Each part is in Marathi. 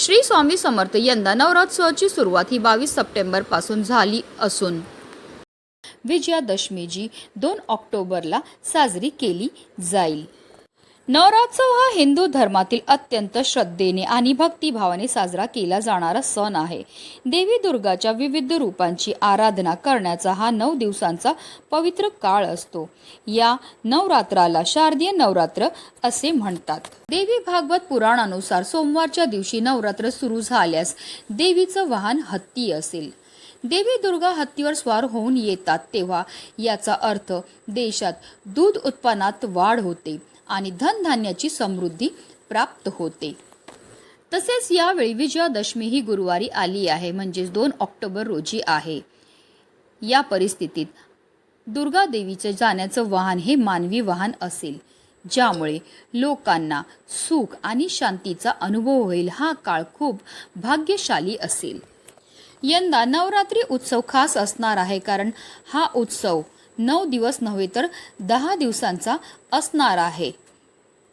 श्री स्वामी समर्थ यंदा नवरात्रोत्सवाची सुरुवात ही बावीस सप्टेंबरपासून झाली असून. विजयादशमी जी दोन ऑक्टोबरला साजरी केली जाईल. नवरात्सव हा हिंदू धर्मातील अत्यंत श्रद्धेने आणि भक्तिभावाने साजरा केला जाणारा सण आहे. देवी दुर्गाच्या विविध रूपांची आराधना करण्याचा हा नऊ दिवसांचा पवित्र काळ असतो. या नवरात्राला शारदीय नवरात्र असे म्हणतात. देवी भागवत पुराणानुसार सोमवारच्या दिवशी नवरात्र सुरू झाल्यास देवीचं वाहन हत्ती असेल. देवी दुर्गा हत्तीवर स्वार होऊन येतात तेव्हा याचा अर्थ देशात दूध उत्पन्नात वाढ होते. आणि धनधान्याची समृद्धी प्राप्त होते. तसेच यावेळी विजयादशमी ही गुरुवारी आली आहे म्हणजेच दोन ऑक्टोबर रोजी आहे. या परिस्थितीत दुर्गा देवीचे जाण्याचं वाहन हे मानवी वाहन असेल ज्यामुळे लोकांना सुख आणि शांतीचा अनुभव होईल हा काळ खूप भाग्यशाली असेल. यंदा नवरात्री उत्सव खास असणार आहे कारण हा उत्सव नऊ दिवस नव्हे तर दहा दिवसांचा असणार आहे.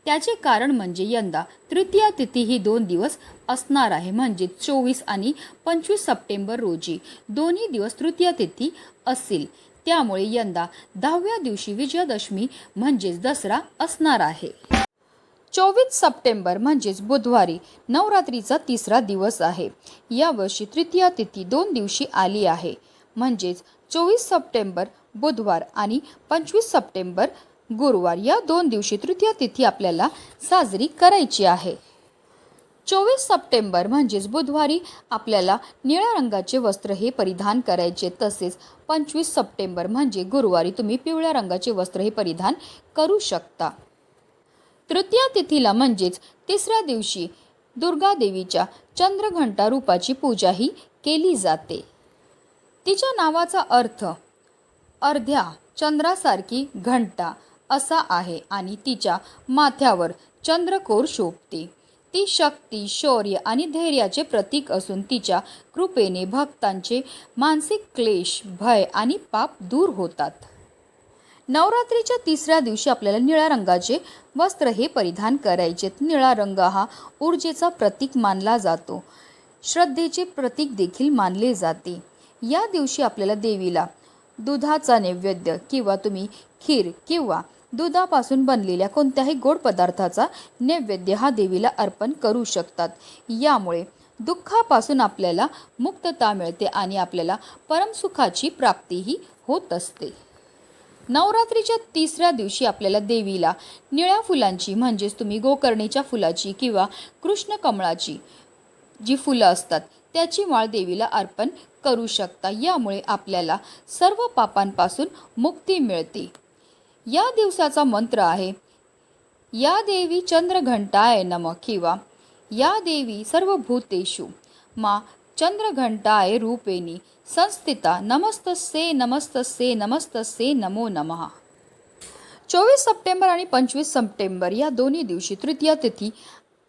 त्याचे कारण म्हणजे यंदा तृतीया तिथी ही दोन दिवस असणार आहे. म्हणजे चोवीस आणि पंचवीस सप्टेंबर रोजी दोन्ही दिवस तृतीया तिथी असतील त्यामुळे यंदा दहाव्या दिवशी विजयादशमी म्हणजेच दसरा असणार आहे. चोवीस सप्टेंबर म्हणजेच बुधवारी नवरात्रीचा तिसरा दिवस आहे. यावर्षी तृतीया तिथी दोन दिवशी आली आहे. म्हणजेच चोवीस सप्टेंबर बुधवार आणि पंचवीस सप्टेंबर गुरुवार या दोन दिवशी तृतीय तिथी आपल्याला साजरी करायची आहे. चोवीस सप्टेंबर म्हणजेच बुधवारी आपल्याला निळ्या रंगाचे वस्त्र हे परिधान करायचे. तसेच पंचवीस सप्टेंबर म्हणजे गुरुवारी तुम्ही पिवळ्या रंगाचे वस्त्र हे परिधान करू शकता. तृतीया तिथीला म्हणजेच तिसऱ्या दिवशी दुर्गादेवीच्या चंद्रघंटा रूपाची पूजाही केली जाते. तिच्या नावाचा अर्थ अर्ध्या चंद्रासारखी घंटा असा आहे आणि तिच्या माथ्यावर चंद्रकोर शोभते. ती शक्ती शौर्य आणि धैर्याचे प्रतीक असून तिच्या कृपेने भक्तांचे मानसिक क्लेश भय आणि पाप दूर होतात. नवरात्रीच्या तिसऱ्या दिवशी आपल्याला निळ्या रंगाचे वस्त्र हे परिधान करायचे. निळा रंग हा ऊर्जेचा प्रतीक मानला जातो. श्रद्धेचे प्रतीक देखील मानले जाते. या दिवशी आपल्याला देवीला दुधाचा नैवेद्य किंवा तुम्ही खीर किंवा दुधापासून बनलेल्या कोणत्याही गोड पदार्थाचा नैवेद्य हा देवीला अर्पण करू शकतात. यामुळे दुःखापासून आपल्याला मुक्तता मिळते आणि आपल्याला परमसुखाची प्राप्तीही होत असते. नवरात्रीच्या तिसऱ्या दिवशी आपल्याला देवीला निळ्या फुलांची म्हणजेच तुम्ही गोकर्णीच्या फुलाची किंवा कृष्ण कमळाची जी फुलं असतात त्याची माळ देवीला अर्पण करू शकता. यामुळे आपल्याला सर्व पापांपासून मुक्ती मिळते. या दिवसाचा मंत्र आहे या देवी चंद्रघंटाय नम किंवा या देवी सर्व भूतेषु मा चंद्रघंटाय रूपेणी संस्थिता नमस्तसे नमस्तसे नमस्तसे नमो नमः. चोवीस सप्टेंबर आणि पंचवीस सप्टेंबर या दोन्ही दिवशी तृतीया तिथी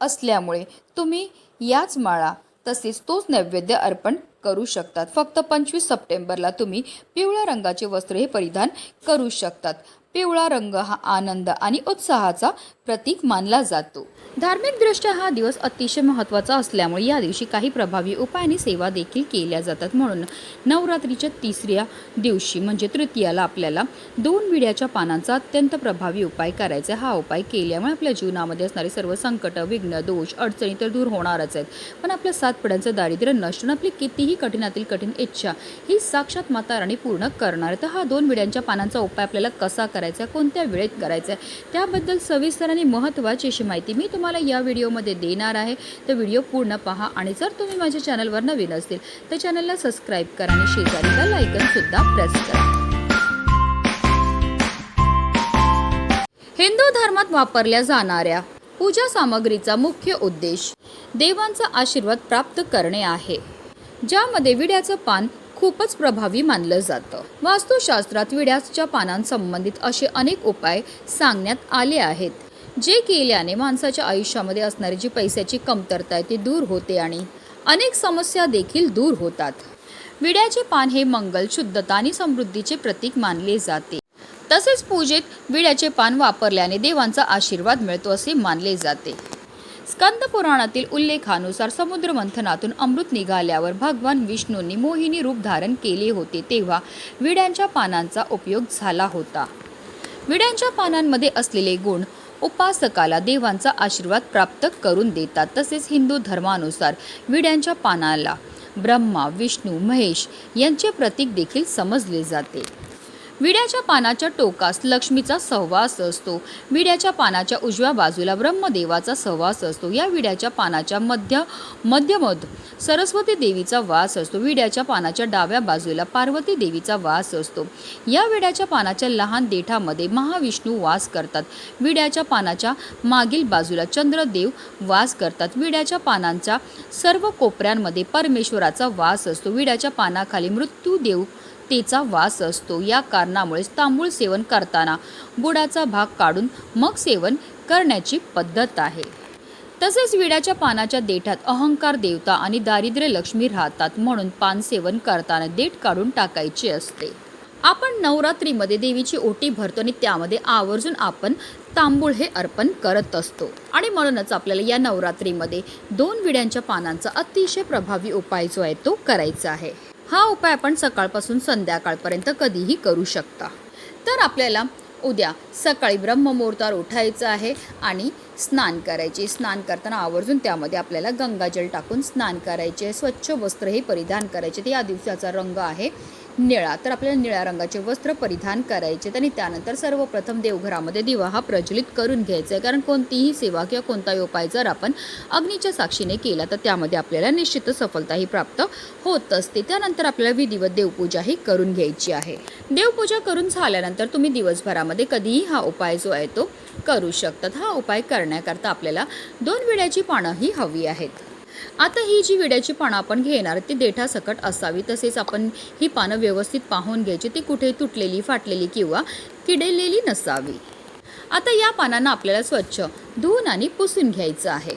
असल्यामुळे तुम्ही याच माळा तसेच तोच नैवेद्य अर्पण करू शकतात. फक्त पंचवीस सप्टेंबरला तुम्ही पिवळ्या रंगाचे वस्त्र हे परिधान करू शकतात. पिवळा रंग हा आनंद आणि उत्साहाचा प्रतीक मानला जातो. धार्मिकदृष्ट्या हा दिवस अतिशय महत्त्वाचा असल्यामुळे या दिवशी काही प्रभावी उपाय आणि सेवा देखील केल्या जातात. म्हणून नवरात्रीच्या तिसऱ्या दिवशी म्हणजे तृतीयाला आपल्याला दोन विड्याच्या पानांचा अत्यंत प्रभावी उपाय करायचा आहे. हा उपाय केल्यामुळे आपल्या जीवनामध्ये असणारे सर्व संकट विघ्न दोष अडचणी तर दूर होणारच आहेत. पण आपल्या सात पिढ्यांचं दारिद्र्य नष्ट आपली आपली कितीही कठीणातील कठीण इच्छा ही साक्षात माता राणी पूर्ण करणार. तर हा दोन विड्यांच्या पानांचा उपाय आपल्याला कसा करायचा आहे, कोणत्या वेळेत करायचा आहे त्याबद्दल सविस्तर आणि महत्त्वाची अशी माहिती मी तुम्हाला या व्हिडिओमध्ये देणार आहे. तर व्हिडिओ पूर्ण पहा आणि जर तुम्ही माझ्या चॅनलवर नवीन असतील तर चॅनलला सबस्क्राईब करा आणि शेजारीला लायकनसुद्धा प्रेस करा. हिंदू धर्मात वापरल्या जाणाऱ्या पूजा सामग्रीचा मुख्य उद्देश देवांचा आशीर्वाद प्राप्त करणे आहे. ज्यामध्ये विड्याचं पान खूपच प्रभावी मानलं जातं. वास्तुशास्त्रात विड्याच्या पानांसंबंधित असे अनेक उपाय सांगण्यात आले आहेत. जे केल्याने माणसाच्या आयुष्यामध्ये असणारी जी पैशाची कमतरता आहे ती दूर होते आणि अनेक समस्या देखील दूर होतात. विड्याचे पान हे मंगल शुद्धता आणि समृद्धीचे प्रतीक मानले जाते. तसेच पूजेत विड्याचे पान वापरल्याने देवांचा आशीर्वाद मिळतो असे मानले जाते. स्कंद पुराणातील उल्लेखानुसार समुद्र मंथनातून अमृत निघाल्यावर भगवान विष्णूंनी मोहिनी रूप धारण केले होते तेव्हा विड्यांच्या पानांचा उपयोग झाला होता. विड्यांच्या पानांमध्ये असलेले गुण उपासकाला देवांचा आशीर्वाद प्राप्त करून देतात. तसेच हिंदू धर्मानुसार विड्यांच्या पानाला ब्रह्मा विष्णू महेश यांचे प्रतीक देखील समजले जाते. विड्याच्या पानाच्या टोकास लक्ष्मीचा सहवास असतो. विड्याच्या पानाच्या उजव्या बाजूला ब्रह्मदेवाचा सहवास असतो. या विड्याच्या पानाच्या मध्य मध्यमध सरस्वती देवीचा वास असतो. विड्याच्या पानाच्या डाव्या बाजूला पार्वती देवीचा वास असतो. या विड्याच्या पानाच्या लहान देठामध्ये महाविष्णू वास करतात. विड्याच्या पानाच्या मागील बाजूला चंद्रदेव वास करतात. विड्याच्या पानांच्या सर्व कोपऱ्यांमध्ये परमेश्वराचा वास असतो. विड्याच्या पानाखाली मृत्यूदेव तेचा वास असतो. या कारणामुळेच तांबूळ सेवन करताना बुडाचा भाग काढून मग सेवन करण्याची पद्धत आहे. तसेच विड्याच्या पानाच्या देठात अहंकार देवता आणि दारिद्र्य लक्ष्मी राहतात म्हणून पान सेवन करताना देठ काढून टाकायचे असते. आपण नवरात्रीमध्ये देवीची ओटी भरतो आणि त्यामध्ये आवर्जून आपण तांबूळ हे अर्पण करत असतो. आणि म्हणूनच आपल्याला या नवरात्रीमध्ये दोन विड्यांच्या पानांचा अतिशय प्रभावी उपाय जो आहे तो करायचा आहे. हा उपाय आपण सकाळपासून संध्याकाळपर्यंत कधीही करू शकता. तर आपल्याला उद्या सकाळी ब्रह्ममुहूर्तावर उठायचं आहे आणि स्नान करायचे. स्नान करताना आवर्जून त्यामध्ये आपल्याला गंगाजल टाकून स्नान करायचे. स्वच्छ वस्त्र हे परिधान करायचे. ते या दिवसाचा रंग आहे. निळा तर आपल्याला निळ्या रंगाचे वस्त्र परिधान करायचे आणि त्यानंतर सर्वप्रथम देवघरामध्ये दिवा हा प्रज्वलित करून घ्यायचा आहे. कारण कोणतीही सेवा किंवा कोणताही उपाय जर आपण अग्नीच्या साक्षीने केला तर त्यामध्ये आपल्याला निश्चित सफलताही प्राप्त होत असते. त्यानंतर आपल्याला विधिवत देवपूजाही करून घ्यायची आहे. देवपूजा करून झाल्यानंतर तुम्ही दिवसभरामध्ये कधीही हा उपाय जो आहे तो करू शकतात. हा उपाय करण्याकरता आपल्याला दोन विड्याची पानं ही हवी आहेत. आता ही जी विड्याची पानं आपण घेणार ती देठासकट असावी तसेच आपण ही पानं व्यवस्थित पाहून घ्यायची ती कुठे तुटलेली फाटलेली किंवा किडलेली नसावी. आता या पानांना आपल्याला स्वच्छ धुवून आणि पुसून घ्यायचं आहे.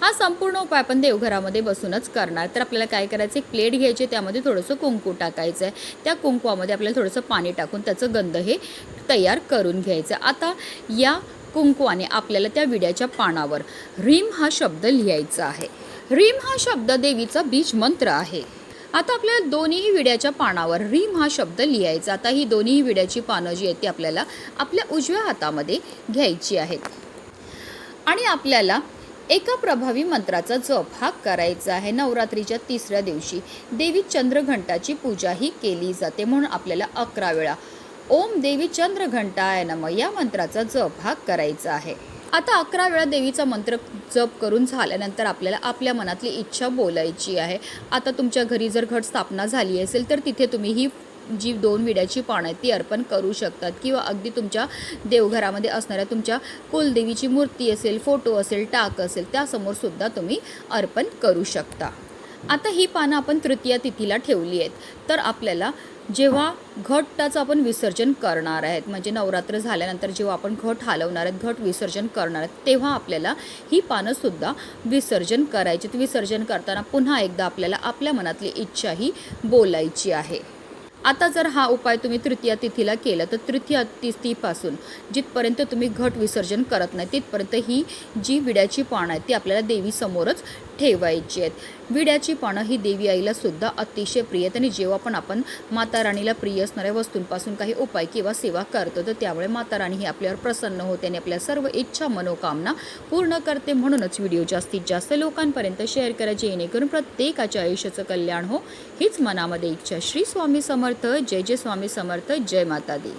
हा संपूर्ण उपाय आपण देवघरामध्ये बसूनच करणार. तर आपल्याला काय करायचं एक प्लेट घ्यायची त्यामध्ये थोडंसं कुंकू टाकायचं आहे त्या कुंकवामध्ये आपल्याला थोडंसं पाणी टाकून त्याचं गंध हे तयार करून घ्यायचं. आता या कुंकवाने आपल्याला त्या विड्याच्या पानावर रिम हा शब्द लिहायचा आहे. रीम हा शब्द देवीचा बीज मंत्र आहे. आता आपल्याला दोन्ही विड्याच्या पानावर रीम हा शब्द लिहायचा. आता ही दोन्ही विड्याची पानं जी आहेत ती आपल्याला आपल्या उजव्या हातामध्ये घ्यायची आहेत. आणि आपल्याला एका प्रभावी मंत्राचा जप हा करायचा आहे. नवरात्रीच्या तिसऱ्या दिवशी देवी चंद्रघंटाची पूजा ही केली जाते. म्हणून आपल्याला अकरा वेळा ओम देवी चंद्रघंटाय नम या मंत्राचा जप हा करायचा आहे. आता अकरा वेळा देवीचा मंत्र जप करून झाल्यानंतर आपल्याला आपल्या मनातली इच्छा बोलायची आहे. आता तुमच्या घरी जर घट स्थापना झाली असेल तर तिथे तुम्ही ही जी दोन विड्याची पानं आहेत ती अर्पण करू शकतात. किंवा अगदी तुमच्या देवघरामध्ये असणाऱ्या तुमच्या कुलदेवीची मूर्ती असेल फोटो असेल टाक असेल त्यासमोर सुद्धा तुम्ही अर्पण करू शकता. आता ही पानं आपण तृतीया तिथीला ठेवली आहेत. तर आपल्याला जेव्हा घटाचं आपण विसर्जन करणार आहेत म्हणजे नवरात्र झाल्यानंतर जेव्हा आपण घट हलवणार आहेत घट विसर्जन करणार आहेत तेव्हा आपल्याला ही पानंसुद्धा विसर्जन करायची विसर्जन करताना पुन्हा एकदा आपल्याला आपल्या मनातली इच्छा ही बोलायची आहे. आता जर हा उपाय तुम्ही तृतीया तिथीला केला तर तृतीया तिथीपासून जिथपर्यंत तुम्ही घट विसर्जन करत नाही तिथपर्यंत ही जी विड्याची पानं आहेत ती आपल्याला देवीसमोरच ठेवायची आहेत. विड्याची पानं ही देवी आईला सुद्धा अतिशय प्रिय. आणि जेव्हा पण आपण माता राणीला प्रिय असणाऱ्या वस्तूंपासून काही उपाय किंवा सेवा करतो तर त्यामुळे माता राणी ही आपल्यावर प्रसन्न होते आणि आपल्या सर्व इच्छा मनोकामना पूर्ण करते म्हणूनच व्हिडिओ जास्तीत जास्त लोकांपर्यंत शेअर करा जेणेकरून प्रत्येकाच्या आयुष्याचं कल्याण हो. हीच मनामध्ये इच्छा. श्री स्वामी समर्थ. जय जय स्वामी समर्थ. जय माता दी.